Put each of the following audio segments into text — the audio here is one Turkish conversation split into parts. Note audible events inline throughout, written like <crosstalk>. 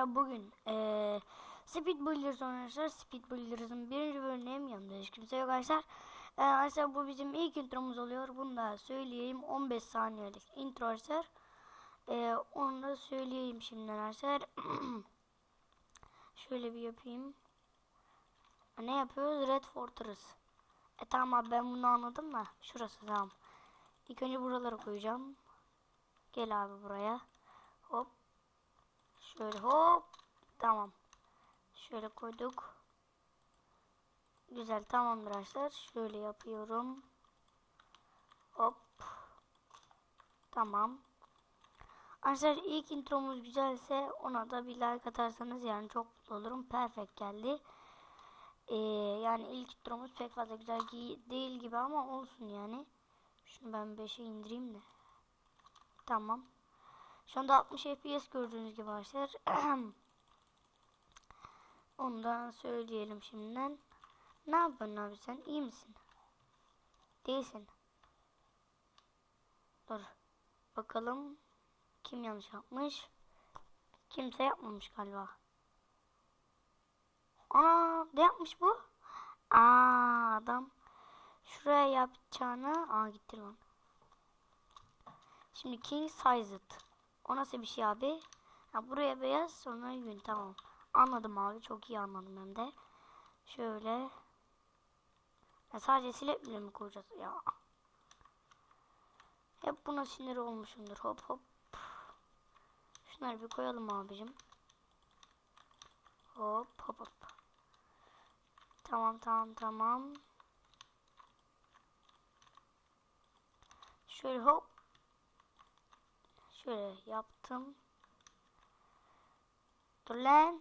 arkadaşlar bugün eee Speed Builders arkadaşlar Speed Builders'ın birinci bölümündeyim yanımda hiç kimse yok arkadaşlar. Eee, Arkadaşlar bu bizim ilk intromuz oluyor. Bunu da söyleyeyim. 15 saniyelik intro arkadaşlar. Eee, Onu da söyleyeyim şimdiden arkadaşlar. <clears throat> Şöyle bir yapayım. Ne yapıyoruz? Red Fortress. E tamam abi ben bunu anladım da. Şurası tamam. İlk önce buraları koyacağım. Gel abi buraya. Şöyle hop. Tamam. Şöyle koyduk. Güzel tamamdır arkadaşlar. Şöyle yapıyorum. Hop. Tamam. Arkadaşlar ilk intromuz güzelse ona da bir like atarsanız yani çok mutlu olurum. Perfect geldi. Ee, yani ilk intromuz pek fazla güzel değil gibi ama olsun yani. Şunu ben 5'e indireyim de. Tamam. Şu anda 60 FPS gördüğünüz gibi arkadaşlar. <clears throat> Ondan söyleyelim şimdiden. Ne yapıyorsun abi sen? İyi misin? Değilsin. Dur. Bakalım. Kim yanlış yapmış? Kimse yapmamış galiba. Ana ne yapmış bu? Aa adam şuraya yapacağını aa gitti lan. Şimdi king sized. O nasıl bir şey abi? Ha, buraya beyaz sonra gün tamam. Anladım abi çok iyi anladım hem de. Şöyle. Ya sadece silip bile mi koyacağız ya? Hep buna sinir olmuşumdur. Hop hop. Şunları bir koyalım abicim. Hop hop hop. Tamam tamam tamam. Şöyle hop. Şöyle yaptım. Dur lan.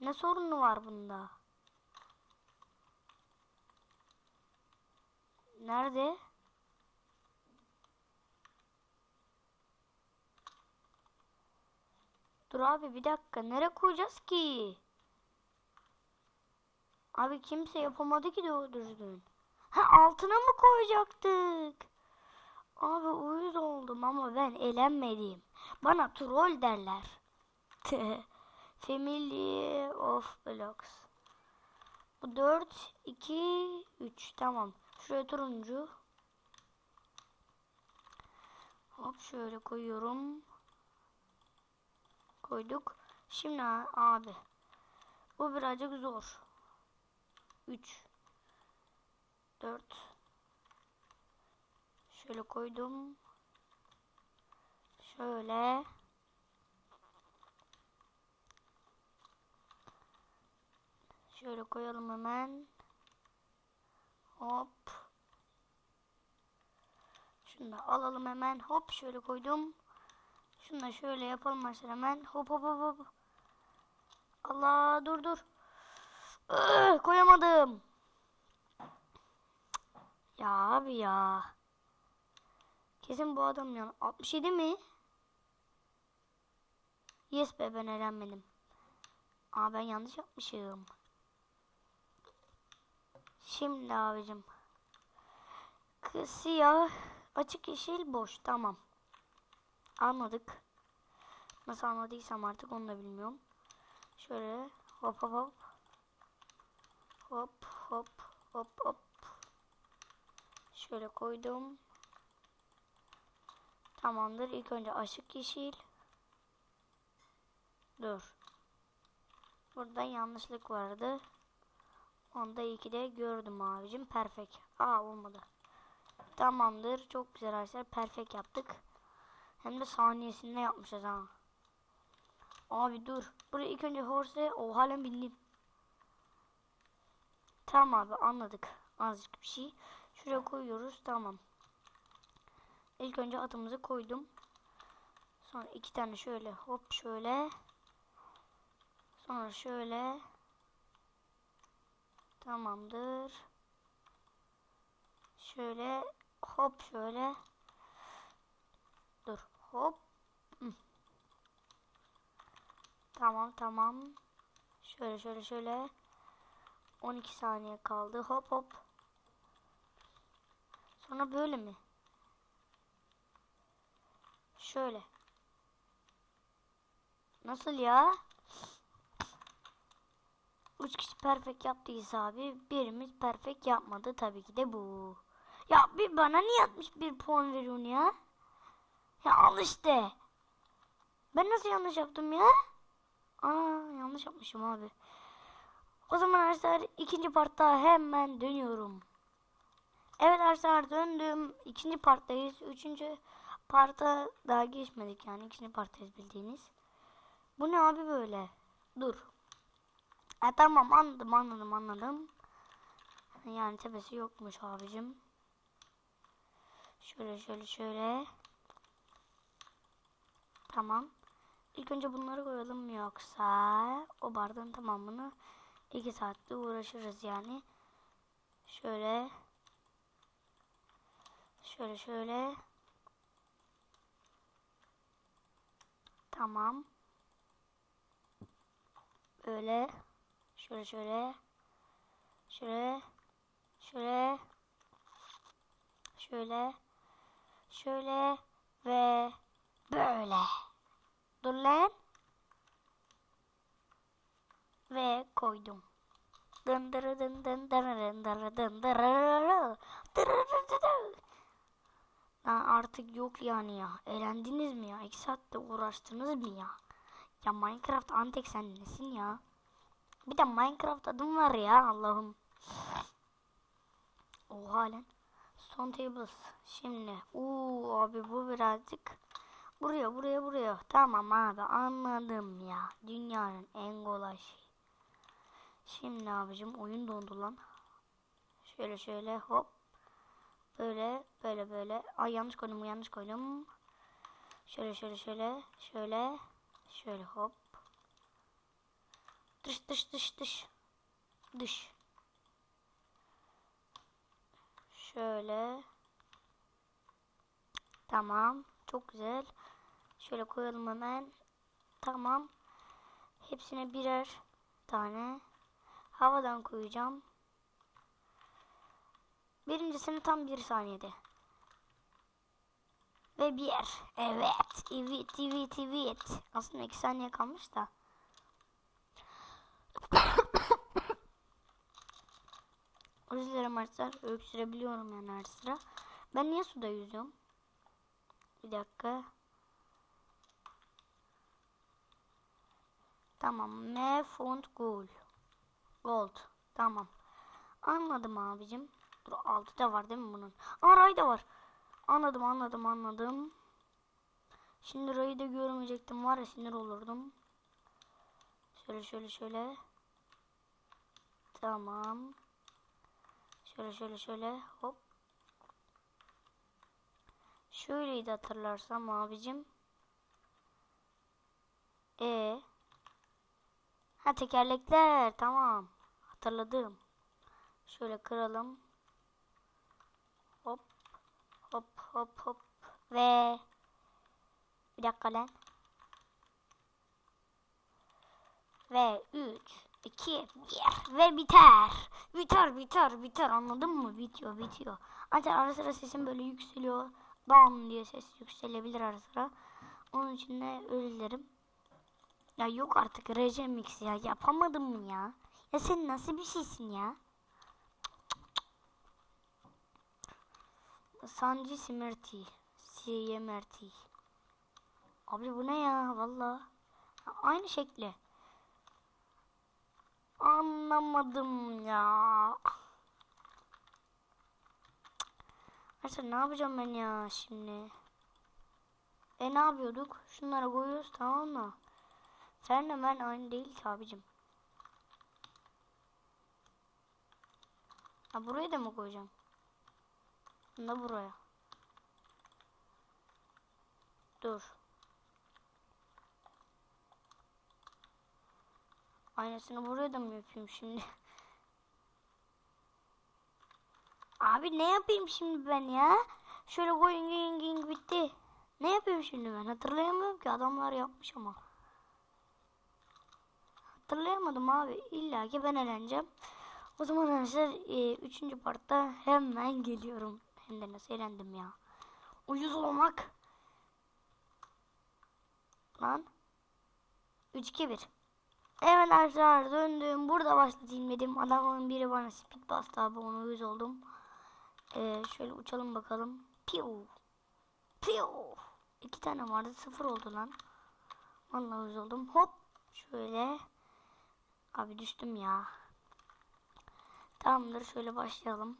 Ne sorunu var bunda? Nerede? Dur abi bir dakika. Nereye koyacağız ki? Abi kimse yapamadı ki doğru düzgün. Ha altına mı koyacaktık? Abi uyuz oldum ama ben elenmedim. Bana troll derler. <laughs> Family of Blocks. Bu 4, 2, 3. Tamam. Şuraya turuncu. Hop şöyle koyuyorum. Koyduk. Şimdi abi. Bu birazcık zor. 3 4 Şöyle koydum. Şöyle. Şöyle koyalım hemen. Hop. Şunu da alalım hemen. Hop şöyle koydum. Şunu da şöyle yapalım mesela hemen. Hop hop hop hop. Allah dur dur. Ih, koyamadım. Ya abi ya. Kesin bu adam ya. 67 mi? Yes be ben eğlenmedim. Aa ben yanlış yapmışım. Şimdi abicim. Kız siyah, açık yeşil, boş. Tamam. Anladık. Nasıl anladıysam artık onu da bilmiyorum. Şöyle hop hop hop. Hop hop hop hop. Şöyle koydum. Tamamdır. İlk önce açık yeşil. Dur. Burada yanlışlık vardı. Onda iyi ki de gördüm abicim. Perfect. Aa olmadı. Tamamdır. Çok güzel arkadaşlar. Perfect yaptık. Hem de saniyesinde yapmışız ha. Abi dur. Buraya ilk önce horse. O halen bindim. Tamam abi anladık. Azıcık bir şey. Şuraya koyuyoruz. Tamam. İlk önce atımızı koydum. Sonra iki tane şöyle hop şöyle. Sonra şöyle. Tamamdır. Şöyle hop şöyle. Dur hop. Tamam tamam. Şöyle şöyle şöyle. 12 saniye kaldı. Hop hop. Sonra böyle mi? Şöyle. Nasıl ya? Üç kişi perfect yaptıysa abi birimiz perfect yapmadı tabii ki de bu. Ya bir bana niye 61 puan veriyorsun ya? Ya al işte. Ben nasıl yanlış yaptım ya? Aa yanlış yapmışım abi. O zaman arkadaşlar ikinci partta hemen dönüyorum. Evet arkadaşlar döndüm. İkinci parttayız. Üçüncü parta daha geçmedik yani. ikinci parttayız bildiğiniz. Bu ne abi böyle? Dur. Ha, tamam anladım anladım anladım. Yani tepesi yokmuş abicim. Şöyle şöyle şöyle. Tamam. İlk önce bunları koyalım yoksa o bardağın tamamını 2 saatte uğraşırız yani. Şöyle. Şöyle şöyle. Tamam. Böyle. Şöyle şöyle. Şöyle. Şöyle. Şöyle. Şöyle. Ve böyle. Dur lan. Ve koydum. Dın dırı dın dın dırı dın dırı Lan artık yok yani ya. Eğlendiniz mi ya? İki saatte uğraştınız mı ya? Ya Minecraft Antek sen nesin ya? Bir de Minecraft adım var ya Allah'ım. Oha lan. Son tables. Şimdi. Uuu abi bu birazcık. Buraya buraya buraya. Tamam abi anladım ya. Dünyanın en kolay şey. Şimdi abicim oyun dondu lan. Şöyle şöyle hop. Böyle böyle böyle. Ay yanlış koydum yanlış koydum. Şöyle şöyle şöyle şöyle şöyle hop. Dış dış dış dış. Dış. Şöyle. Tamam. Çok güzel. Şöyle koyalım hemen. Tamam. Hepsine birer tane havadan koyacağım. Birincisini tam bir saniyede. Ve bir. Evet. Evet, evet, evet. Aslında iki saniye kalmış da. <coughs> Özür dilerim arkadaşlar. Öksürebiliyorum yani her sıra. Ben niye suda yüzüyorum? Bir dakika. Tamam. Me font gold. Gold. Tamam. Anladım abicim. Dur altı da var değil mi bunun? Aa ray da var. Anladım anladım anladım. Şimdi rayı da görmeyecektim var ya sinir olurdum. Şöyle şöyle şöyle. Tamam. Şöyle şöyle şöyle hop. Şöyleydi hatırlarsam abicim. E. Ha tekerlekler tamam. Hatırladım. Şöyle kıralım. Hop. Hop hop. Ve bir dakika lan. Ve 3 2 1 ve biter. Biter biter biter anladın mı? Bitiyor bitiyor. Ancak ara sıra sesim böyle yükseliyor. Bam diye ses yükselebilir ara sıra. Onun için de özür. Ya yok artık RC Mix ya. Yapamadım mı ya? Ya sen nasıl bir şeysin ya? Sanji Simerti. Simerti. Abi bu ne ya valla. Aynı şekli. Anlamadım ya. Arkadaşlar ne yapacağım ben ya şimdi? E ne yapıyorduk? Şunlara koyuyoruz tamam mı? Senle ben aynı değil ki abicim. Ha burayı da mı koyacağım? Bunu da buraya. Dur. Aynısını buraya da mı yapayım şimdi? <laughs> Abi ne yapayım şimdi ben ya? Şöyle going going going bitti. Ne yapayım şimdi ben? Hatırlayamıyorum ki adamlar yapmış ama. Hatırlayamadım abi. İlla ki ben eğleneceğim. O zaman arkadaşlar e, üçüncü partta hemen geliyorum. Hem de nasıl eğlendim ya. Uyuz olmak. Lan. 3 2 1. Evet arkadaşlar döndüm. Burada başlatayım dedim. Adamın biri bana speed bastı abi onu yüz oldum. Ee, şöyle uçalım bakalım. Piu. Piu. İki tane vardı sıfır oldu lan. Vallahi yüz oldum. Hop. Şöyle. Abi düştüm ya. Tamamdır şöyle başlayalım.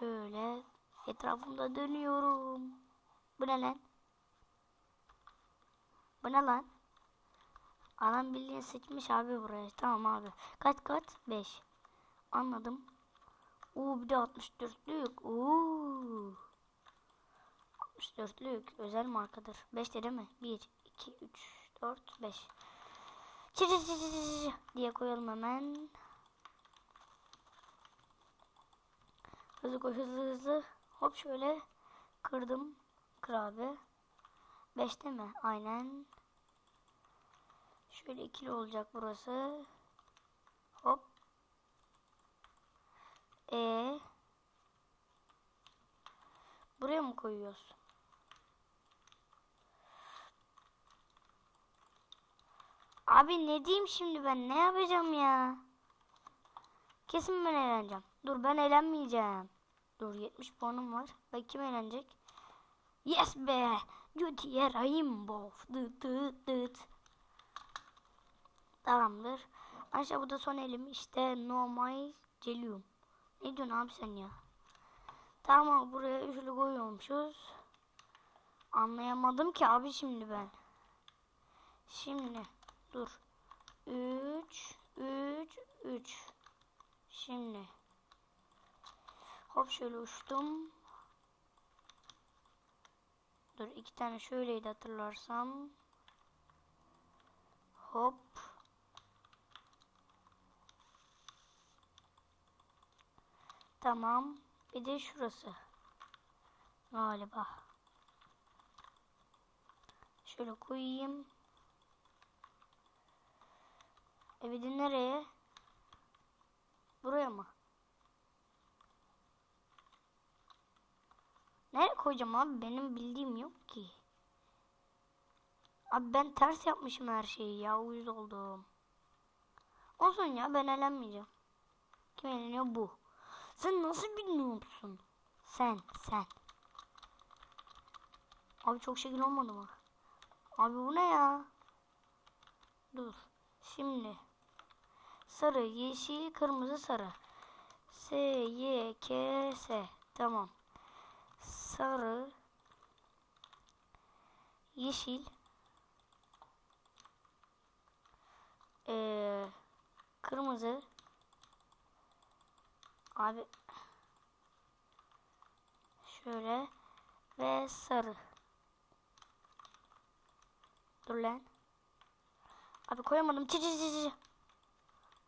Şöyle etrafımda dönüyorum. Bu ne lan? Bu ne lan? Adam bildiğin seçmiş abi buraya. Tamam abi. Kaç kaç? 5. Anladım. Uuu bir de 64'lük. Uuu. 64'lük. Özel markadır. 5 de değil mi? 1, 2, 3, 4, 5. Çı çı çı çı çı çı diye koyalım hemen. Hızlı koy hızlı hızlı. Hop şöyle kırdım. Kır abi. 5'te mi? Aynen. Şöyle ikili olacak burası. Hop. E Buraya mı koyuyoruz? Abi ne diyeyim şimdi ben ne yapacağım ya? Kesin ben eğleneceğim. Dur ben eğlenmeyeceğim. Dur 70 puanım var. Bak kim eğlenecek? Yes be! Judy Rainbow. Dıt dıt dıt. Tamamdır. Aşağı bu da son elim. İşte No My Celium. Ne diyorsun abi sen ya? Tamam buraya üçlü koyuyormuşuz. Anlayamadım ki abi şimdi ben. Şimdi dur. 3 3 3 Şimdi hop şöyle uçtum. Dur iki tane şöyleydi hatırlarsam. Hop. Tamam. Bir de şurası. Galiba. Şöyle koyayım. E bir de nereye? Buraya mı? Nereye koyacağım abi? Benim bildiğim yok ki. Abi ben ters yapmışım her şeyi ya. Uyuz oldum. Olsun ya ben elenmeyeceğim. Kim eleniyor? Bu. Sen nasıl bilmiyorsun? Sen, sen. Abi çok şekil olmadı mı? Abi bu ne ya? Dur. Şimdi. Sarı, yeşil, kırmızı, sarı. S, Y, K, S. Tamam. Sarı. Yeşil. Ee, kırmızı. Abi şöyle ve sarı. Dur lan. Abi koyamadım. Çı çı çı çı.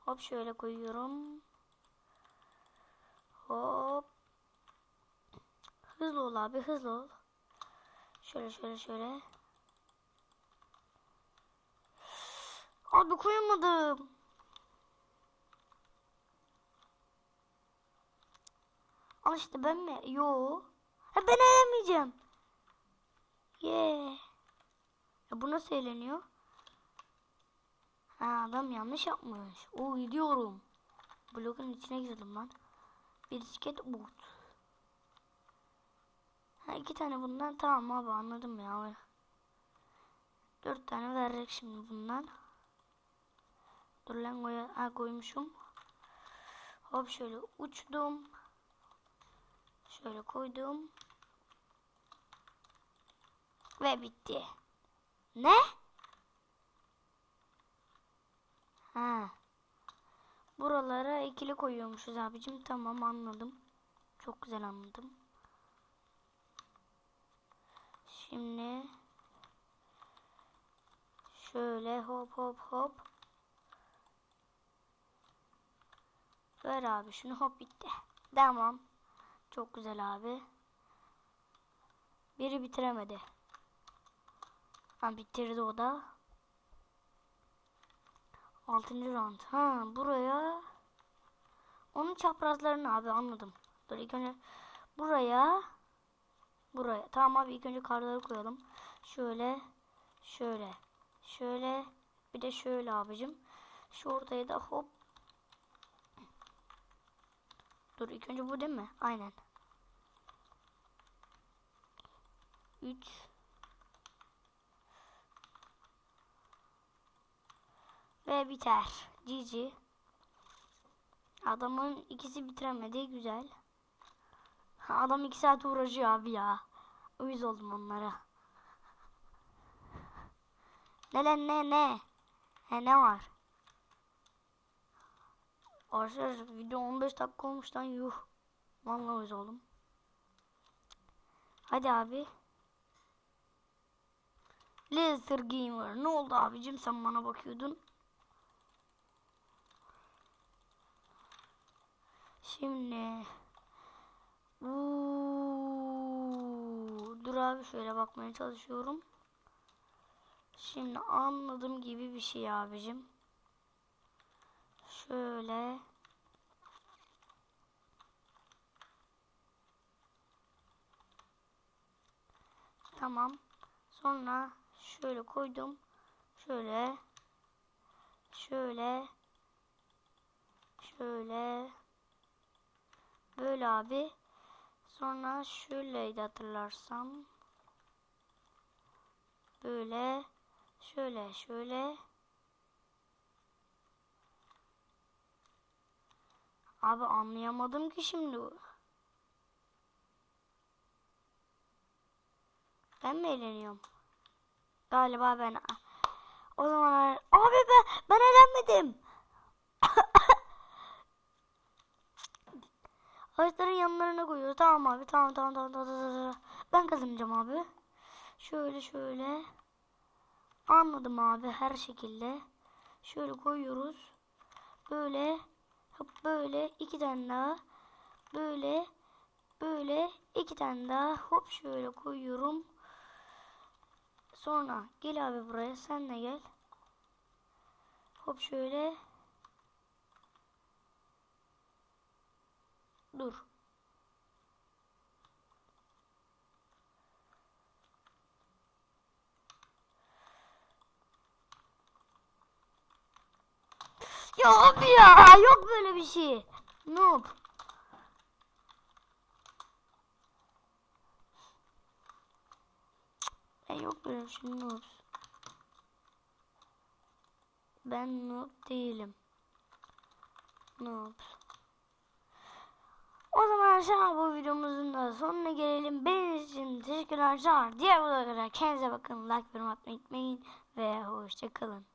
Hop şöyle koyuyorum. Hop. Hızlı ol abi hızlı ol. Şöyle şöyle şöyle. Abi koyamadım. Al işte ben mi? Yo. Ha ben eğlenmeyeceğim. Yeah. Ya bu nasıl eğleniyor? Ha adam yanlış yapmış. O gidiyorum. Blokun içine girdim lan. Bir disket boot. Ha iki tane bundan tamam abi anladım ya. Dört tane verecek şimdi bundan. Dur lan koy ha, koymuşum. Hop şöyle uçtum. Şöyle koydum. Ve bitti. Ne? Ha. Buralara ikili koyuyormuşuz abicim. Tamam anladım. Çok güzel anladım. Şimdi şöyle hop hop hop. Ver abi şunu hop bitti. Tamam. Çok güzel abi. Biri bitiremedi. Ha bitirdi o da. Altıncı round. Ha buraya. Onun çaprazlarını abi anladım. Dur ilk önce buraya. Buraya. Tamam abi ilk önce karları koyalım. Şöyle. Şöyle. Şöyle bir de şöyle abicim. Şu ortaya da hop. Dur ilk önce bu değil mi? Aynen. 3 Ve biter. GG. Adamın ikisi bitiremedi. Güzel. Adam iki saat uğraşıyor abi ya. Uyuz oldum onlara. Ne lan ne ne? He ne var? Arkadaşlar video 15 dakika olmuş lan yuh. Vallahi uyuz oldum. Hadi abi. Laser Gamer ne oldu abicim sen bana bakıyordun. Şimdi Uuu, dur abi şöyle bakmaya çalışıyorum. Şimdi anladığım gibi bir şey abicim. Şöyle Tamam. Sonra şöyle koydum. Şöyle şöyle şöyle böyle abi. Sonra şöyleydi hatırlarsam. Böyle şöyle şöyle Abi anlayamadım ki şimdi. Ben mi eğleniyorum? Galiba ben. O zaman abi ben ben eğlenmedim. <laughs> Ağaçların yanlarına koyuyoruz. Tamam abi. Tamam tamam tamam tamam. tamam. Ben kazanacağım abi. Şöyle şöyle. Anladım abi her şekilde. Şöyle koyuyoruz. Böyle. Hop böyle. iki tane daha. Böyle. Böyle. iki tane daha. Hop şöyle koyuyorum. Sonra gel abi buraya. Sen de gel. Hop şöyle. Dur. Ya abi ya yok böyle bir şey. Noob. Ben yok böyle bir şey noob. Ben noob değilim. Noob. O zaman arkadaşlar bu videomuzun da sonuna gelelim. Benim için teşekkürler. Diğer videolara kendinize bakın. Like, yorum atmayı unutmayın. Ve hoşçakalın.